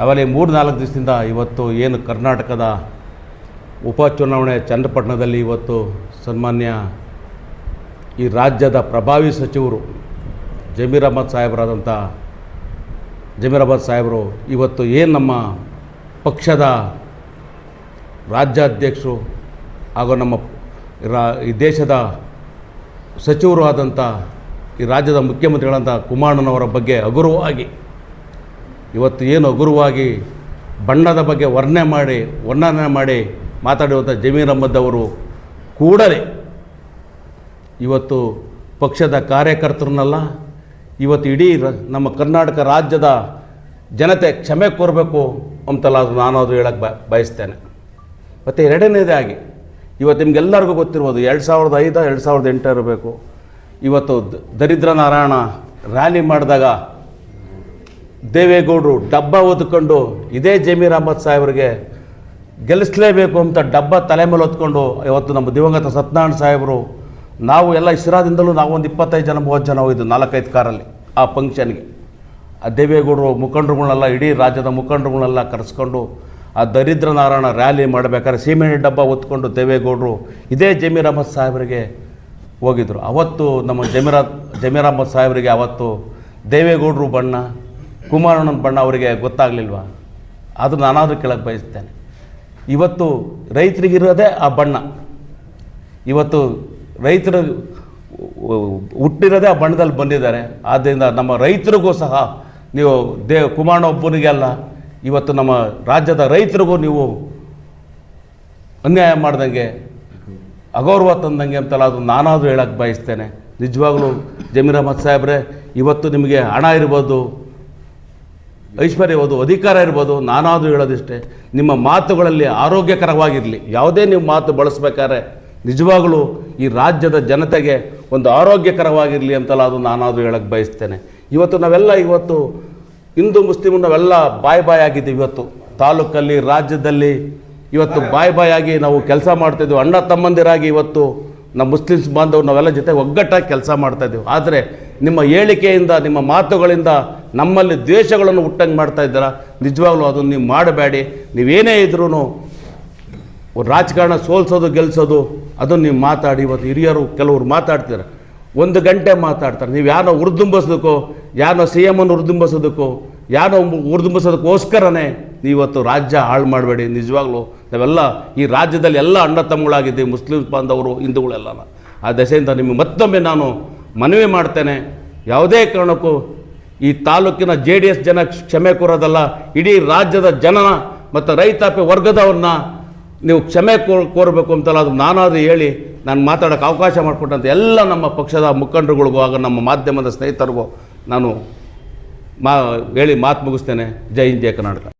ನಾವಲ್ಲಿ ಮೂರು ನಾಲ್ಕು ದಿವಸದಿಂದ ಇವತ್ತು ಏನು ಕರ್ನಾಟಕದ ಉಪಚುನಾವಣೆ ಚನ್ನಪಟ್ಟಣದಲ್ಲಿ ಇವತ್ತು ಸನ್ಮಾನ್ಯ ಈ ರಾಜ್ಯದ ಪ್ರಭಾವಿ ಸಚಿವರು ಜಮೀರ್ ಅಹಮದ್ ಸಾಹೇಬರಾದಂಥ ಜಮೀರ್ ಅಹಮದ್ ಸಾಹೇಬರು ಇವತ್ತು ಏನು ನಮ್ಮ ಪಕ್ಷದ ರಾಜ್ಯಾಧ್ಯಕ್ಷರು ಹಾಗೂ ನಮ್ಮ ರಾ ಈ ದೇಶದ ಸಚಿವರು ಆದಂಥ ಈ ರಾಜ್ಯದ ಮುಖ್ಯಮಂತ್ರಿಗಳಂಥ ಕುಮಾರಣ್ಣನವರ ಬಗ್ಗೆ ಹಗುರವಾಗಿ ಇವತ್ತು ಏನು ಹಗುರವಾಗಿ ಬಣ್ಣದ ಬಗ್ಗೆ ವರ್ಣನೆ ಮಾಡಿ ವರ್ಣನೆ ಮಾಡಿ ಮಾತಾಡುವಂಥ ಜಮೀರ್ ಅಹ್ಮದ್ ಅವರು ಕೂಡಲೇ ಇವತ್ತು ಪಕ್ಷದ ಕಾರ್ಯಕರ್ತರನ್ನಲ್ಲ, ಇವತ್ತು ಇಡೀ ನಮ್ಮ ಕರ್ನಾಟಕ ರಾಜ್ಯದ ಜನತೆ ಕ್ಷಮೆ ಕೋರಬೇಕು ಅಂತಲ್ಲ ಅದು ನಾನು ಅದು ಹೇಳಕ್ಕೆ ಬಯಸ್ತೇನೆ. ಮತ್ತು ಎರಡನೇದಾಗಿ ಇವತ್ತು ನಿಮಗೆಲ್ಲರಿಗೂ ಗೊತ್ತಿರ್ಬೋದು, ಎರಡು ಸಾವಿರದ ಐದು, ಎರಡು ಸಾವಿರದ ಎಂಟು ಇರಬೇಕು. ಇವತ್ತು ದರಿದ್ರ ನಾರಾಯಣ ರ್ಯಾಲಿ ಮಾಡಿದಾಗ ದೇವೇಗೌಡರು ಡಬ್ಬ ಓದ್ಕೊಂಡು ಇದೇ ಜಮೀರ್ ಅಹಮದ್ ಸಾಹೇಬ್ರಿಗೆ ಗೆಲ್ಲಿಸಲೇಬೇಕು ಅಂತ ಡಬ್ಬ ತಲೆ ಮೇಲೆ ಹೊತ್ಕೊಂಡು ಇವತ್ತು ನಮ್ಮ ದಿವಂಗತ ಸತ್ಯನಾರಾಯಣ ಸಾಹೇಬರು, ನಾವು ಎಲ್ಲ ಇಸ್ರಾದಿಂದಲೂ ನಾವು ಒಂದು ಇಪ್ಪತ್ತೈದು ಜನ, ಮೂವತ್ತು ಜನ ಹೋಗಿದ್ದು ನಾಲ್ಕೈದು ಕಾರಲ್ಲಿ ಆ ಫಂಕ್ಷನ್ಗೆ. ಆ ದೇವೇಗೌಡರು ಮುಖಂಡರುಗಳನ್ನೆಲ್ಲ ಇಡೀ ರಾಜ್ಯದ ಮುಖಂಡರುಗಳನ್ನೆಲ್ಲ ಕರೆಸ್ಕೊಂಡು ಆ ದರಿದ್ರ ನಾರಾಯಣ ರ್ಯಾಲಿ ಮಾಡಬೇಕಾದ್ರೆ ಸೀಮೆಣ್ಣೆ ಡಬ್ಬ ಹೊತ್ಕೊಂಡು ದೇವೇಗೌಡರು ಇದೇ ಜಮೀರ್ ಅಹಮದ್ ಸಾಹೇಬರಿಗೆ ಹೋಗಿದ್ರು. ಅವತ್ತು ನಮ್ಮ ಜಮೀರ, ಜಮೀರ್ ಅಹಮದ್ ಸಾಹೇಬರಿಗೆ ಅವತ್ತು ದೇವೇಗೌಡರು ಬಣ್ಣ ಕುಮಾರಣ್ಣನ ಬಣ್ಣ ಅವರಿಗೆ ಗೊತ್ತಾಗಲಿಲ್ವಾ? ಅದು ನಾನಾದರೂ ಕೇಳಕ್ಕೆ ಬಯಸ್ತೇನೆ. ಇವತ್ತು ರೈತರಿಗಿರೋದೇ ಆ ಬಣ್ಣ. ಇವತ್ತು ರೈತರು ಹುಟ್ಟಿರೋದೇ ಆ ಬಣ್ಣದಲ್ಲಿ ಬಂದಿದ್ದಾರೆ. ಆದ್ದರಿಂದ ನಮ್ಮ ರೈತರಿಗೂ ಸಹ ನೀವು ದೇ ಕುಮಾರಣ್ಣ ಒಬ್ಬನಿಗೆ ಅಲ್ಲ, ಇವತ್ತು ನಮ್ಮ ರಾಜ್ಯದ ರೈತರಿಗೂ ನೀವು ಅನ್ಯಾಯ ಮಾಡ್ದಂಗೆ, ಅಗೌರವ ತಂದಂಗೆ ಅಂತಲ್ಲ ಅದು ನಾನಾದರೂ ಹೇಳಕ್ಕೆ ಬಯಸ್ತೇನೆ. ನಿಜವಾಗ್ಲೂ ಜಮೀರ್ ಅಹಮದ್ ಸಾಹೇಬ್ರೆ, ಇವತ್ತು ನಿಮಗೆ ಹಣ ಇರ್ಬೋದು ಐಶ್ವರ್ಯ ಇರ್ಬೋದು ಅಧಿಕಾರ ಇರ್ಬೋದು, ನಾನಾದರೂ ಹೇಳೋದಿಷ್ಟೇ, ನಿಮ್ಮ ಮಾತುಗಳಲ್ಲಿ ಆರೋಗ್ಯಕರವಾಗಿರಲಿ. ಯಾವುದೇ ನೀವು ಮಾತು ಬಳಸ್ಬೇಕಾದ್ರೆ, ನಿಜವಾಗಲೂ ಈ ರಾಜ್ಯದ ಜನತೆಗೆ ಒಂದು ಆರೋಗ್ಯಕರವಾಗಿರಲಿ ಅಂತಲ್ಲ ಅದು ನಾನಾದರೂ ಹೇಳಕ್ಕೆ ಬಯಸ್ತೇನೆ. ಇವತ್ತು ನಾವೆಲ್ಲ ಇವತ್ತು, ಹಿಂದೂ ಮುಸ್ಲಿಮ್ ನಾವೆಲ್ಲ ಬಾಯ್ ಬಾಯ್ ಆಗಿದ್ದೀವಿ ಇವತ್ತು. ತಾಲೂಕಲ್ಲಿ, ರಾಜ್ಯದಲ್ಲಿ ಇವತ್ತು ಬಾಯ್ ಬಾಯ್ ಆಗಿ ನಾವು ಕೆಲಸ ಮಾಡ್ತಾಯಿದ್ವಿ ಅಣ್ಣ ತಮ್ಮಂದಿರಾಗಿ ಇವತ್ತು ನಮ್ಮ ಮುಸ್ಲಿಮ್ಸ್ ಬಾಂಧವರು ನಾವೆಲ್ಲ ಜೊತೆ ಒಗ್ಗಟ್ಟಾಗಿ ಕೆಲಸ ಮಾಡ್ತಾಯಿದ್ದೀವಿ ಆದರೆ ನಿಮ್ಮ ಹೇಳಿಕೆಯಿಂದ, ನಿಮ್ಮ ಮಾತುಗಳಿಂದ ನಮ್ಮಲ್ಲಿ ದ್ವೇಷಗಳನ್ನು ಹುಟ್ಟಂಗೆ ಮಾಡ್ತಾ ಇದ್ದೀರಾ. ನಿಜವಾಗ್ಲೂ ಅದನ್ನು ನೀವು ಮಾಡಬೇಡಿ. ನೀವೇನೇ ಇದ್ರೂ ರಾಜಕಾರಣ ಸೋಲ್ಸೋದು ಗೆಲ್ಲಿಸೋದು ಅದನ್ನು ನೀವು ಮಾತಾಡಿ. ಇವತ್ತು ಹಿರಿಯರು ಕೆಲವರು ಮಾತಾಡ್ತಾರೆ ಒಂದು ಗಂಟೆ ಮಾತಾಡ್ತಾರೆ. ನೀವು ಯಾರೋ ಉರ್ದುಂಬಿಸೋದಕ್ಕೋ ಯಾರೋ ಸಿ ಎಮ್ಮನ್ನು ಉರ್ದುಂಬಿಸೋದಕ್ಕೋ ಯಾರೋ ಉರ್ದುಂಬಿಸೋದಕ್ಕೋಸ್ಕರನೇ ನೀವತ್ತು ರಾಜ್ಯ ಹಾಳು ಮಾಡಬೇಡಿ. ನಿಜವಾಗ್ಲೂ ನಾವೆಲ್ಲ ಈ ರಾಜ್ಯದಲ್ಲಿ ಎಲ್ಲ ಅಣ್ಣ ತಮ್ಮಗಳಾಗಿದ್ದೀವಿ. ಮುಸ್ಲಿಮ್ಸ್ ಬಾಂಧವರು, ಹಿಂದೂಗಳೆಲ್ಲ. ಆ ದಶೆಯಿಂದ ನಿಮಗೆ ಮತ್ತೊಮ್ಮೆ ನಾನು ಮನವಿ ಮಾಡ್ತೇನೆ. ಯಾವುದೇ ಕಾರಣಕ್ಕೂ ಈ ತಾಲೂಕಿನ ಜೆ ಡಿ ಎಸ್ ಜನ ಕ್ಷಮೆ ಕೋರೋದಲ್ಲ, ಇಡೀ ರಾಜ್ಯದ ಜನನ ಮತ್ತು ರೈತಾಪಿ ವರ್ಗದವ್ರನ್ನ ನೀವು ಕ್ಷಮೆ ಕೋರಬೇಕು ಅಂತಲ್ಲ, ಅದು ನಾನಾದರೂ ಹೇಳಿ ನಾನು ಮಾತಾಡೋಕೆ ಅವಕಾಶ ಮಾಡಿಕೊಟ್ಟಂತ ಎಲ್ಲ ನಮ್ಮ ಪಕ್ಷದ ಮುಖಂಡರುಗಳಿಗೂ ಆಗ ನಮ್ಮ ಮಾಧ್ಯಮದ ಸ್ನೇಹಿತರಿಗೂ ನಾನು ಮಾ, ಹೇಳಿ ಮಾತು ಮುಗಿಸ್ತೇನೆ. ಜೈ ಹಿಂದ್ ಜಯ ಕರ್ನಾಟಕ.